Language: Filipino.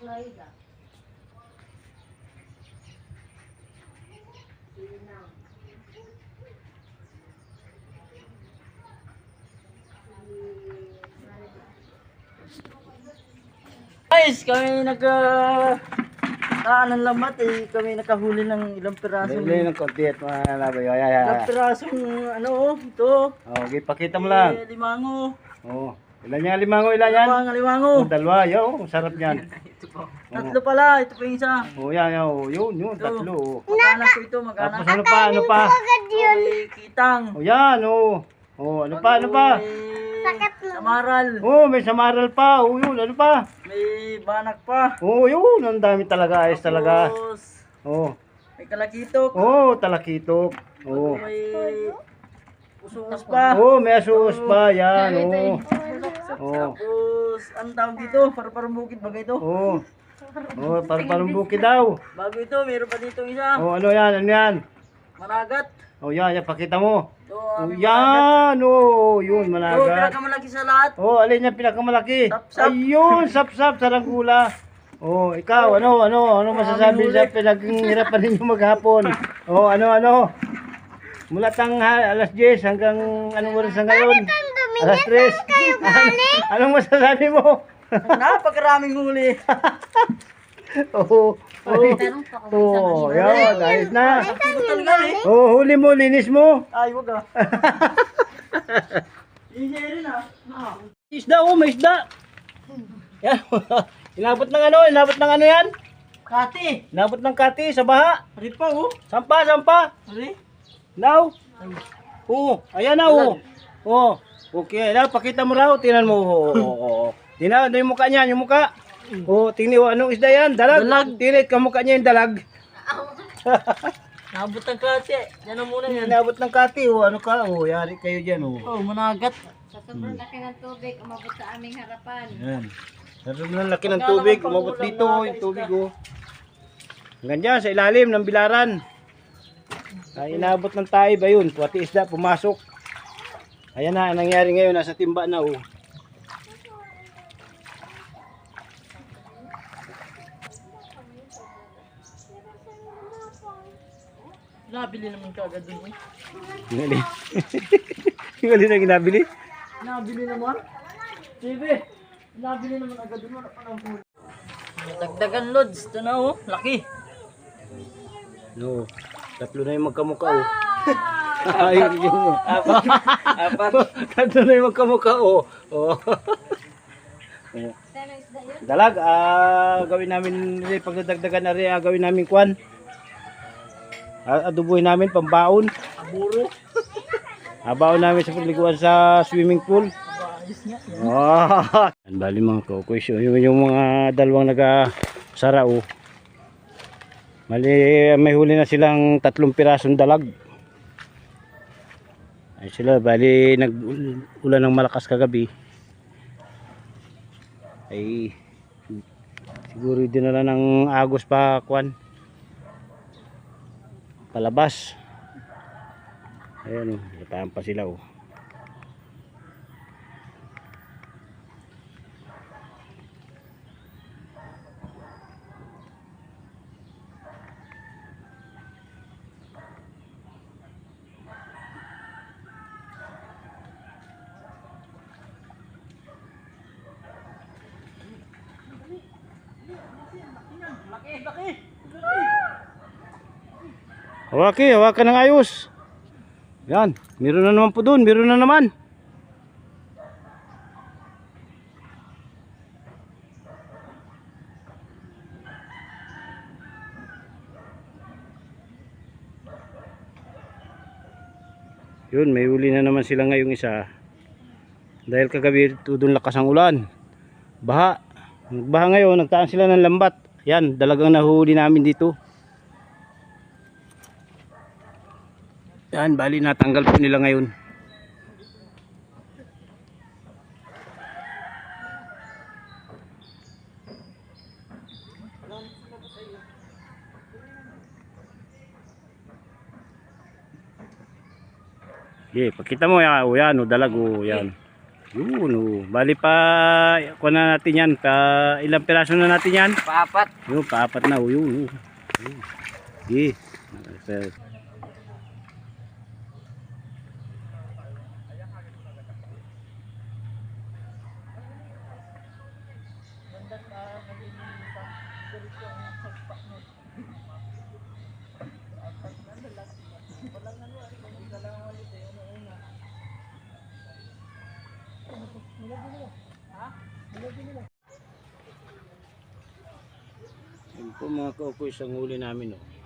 Florida. Guys, kami nag uh, ng lamat eh. Kami nakahuli ng ilang pirasong Bili ng konti at mga laboy. Ay, ay, ay. ilang pirasong ano oh, ito. Oh, okay, pakita mo lang. Eh, limango. Oh, ilan yan? Limango, ilan yan? Limango, limango. Oh, dalawa. Yo, sarap yan. Tatlo pala, ito pa yung isa. Oh, yan, yan. Oh, yun, yun, tatlo. oh. Mag-anak ko ito, mag-anak. Tapos ano pa, ano pa? Oh, may kitang. Oh, yan, oh. Oh, ano pa, ano pa? Samaral. Oh, may samaral pa. Oh, yun, ano pa? May banak pa. Oh, yun, ang dami talaga. Ayos talaga. Tapos, Oh, may kalakitok. oh, talakitok. Oh. May usus pa. Oh, may asus pa. Yan, oh. Oh. Tapos, ang tawag dito? Para parang bukid bagay ito. Oh. Oh, para parang bukid daw. Bago ito, meron pa dito isa. Oh, ano yan, ano yan? Managat. Oh, yan, yan, pakita mo. Ito, Oh, aming yan, oh, yun, Ito, managat. pinakamalaki sa lahat. Oh, alin yan pinakamalaki? Sap-sap. Ayun, sap-sap, sarangula. Oh, ikaw, ano, ano, ano masasabi sa pinaghirapan ninyo maghapon? Oh, ano, ano? Mula tang ha, alas 10 hanggang anong oras na ngayon? Alas 3. Anong masasabi mo? Napakaraming huli. oh, oh, Tanong pa kung oh, yan, ayos na. Ito talaga eh. Oh, huli mo, linis mo. Ay, wag ah. Easy rin ah. Ah. Isda, oh, may isda. Yan. Inabot ng ano, inabot ng ano yan? Kati. Inabot ng kati sa baha. Ari pa oh. Sampa, sampa. Ari. Now. Oo, ayan na, oh. Oh. Okay, now, pakita mo raw. Tingnan mo. Oo, oo, oo. Tingnan, ano yung mukha niya, yung mukha. Oh, tingnan mo, anong isda yan? Dalag. Dalag. Tingnan, kamukha niya yung dalag. Nabot ang kati. Yan ang muna yan. Inabot ng kati, oh. Ano ka? Oh, yari kayo dyan, oh. Oh, managat. Sa sobrang laki ng tubig, umabot sa aming harapan. Yan. Sabi ng laki ng tubig, umabot dito, oh, yung tubig, oh. Hanggang dyan, sa ilalim ng bilaran. Ay, inabot ng taib, ayun, pati isda, pumasok. Ayan na, ang nangyari ngayon, nasa timba na, oh. Nabili naman kagad dun eh. Ngali. Ngali na ginabili. Nabili naman. Sige. Nabili naman agad dun. Wala pa huli. Dagdagan loads. Ito na oh. Laki. No, tatlo na yung magkamukha, oh. Ayun yun. Apat. Apat. tatlo na yung magkamukha, oh. Oh. Dalag, ah, gawin namin, pag nadagdagan na rin, ah, gawin namin kwan. Ah, adubuhin namin, pambaon. Aburo. Abaon namin sa paliguan sa swimming pool. Oh. Ang bali mga kukuis, oh, yung, yung mga dalawang nagasara, oh. Mali, may huli na silang tatlong pirasong dalag. Ay sila, bali nag ulan ng malakas kagabi. Ay siguro dinala ng agos pa kwan. Palabas. Oh, nataan pa sila oh. Hawaki, hawakan ng ayos. Yan, meron na naman po doon, meron na naman. Yun, may uli na naman sila ngayong isa. Dahil kagabi tudong lakas ang ulan. Baha. Baha ngayon, nagtaan sila ng lambat. Yan, dalagang nahuli namin dito. Yan, bali natanggal po nila ngayon. Okay, pakita mo yan, o yan, o dalag o yan. Yun, oh. Bali pa, kuha na natin yan. Pa, ilang piraso na natin yan? Paapat. Yun, paapat na. Oh, yun, oh. Yun. Sige. Sir. Yan po mga kaukoy sa huli namin. Oh.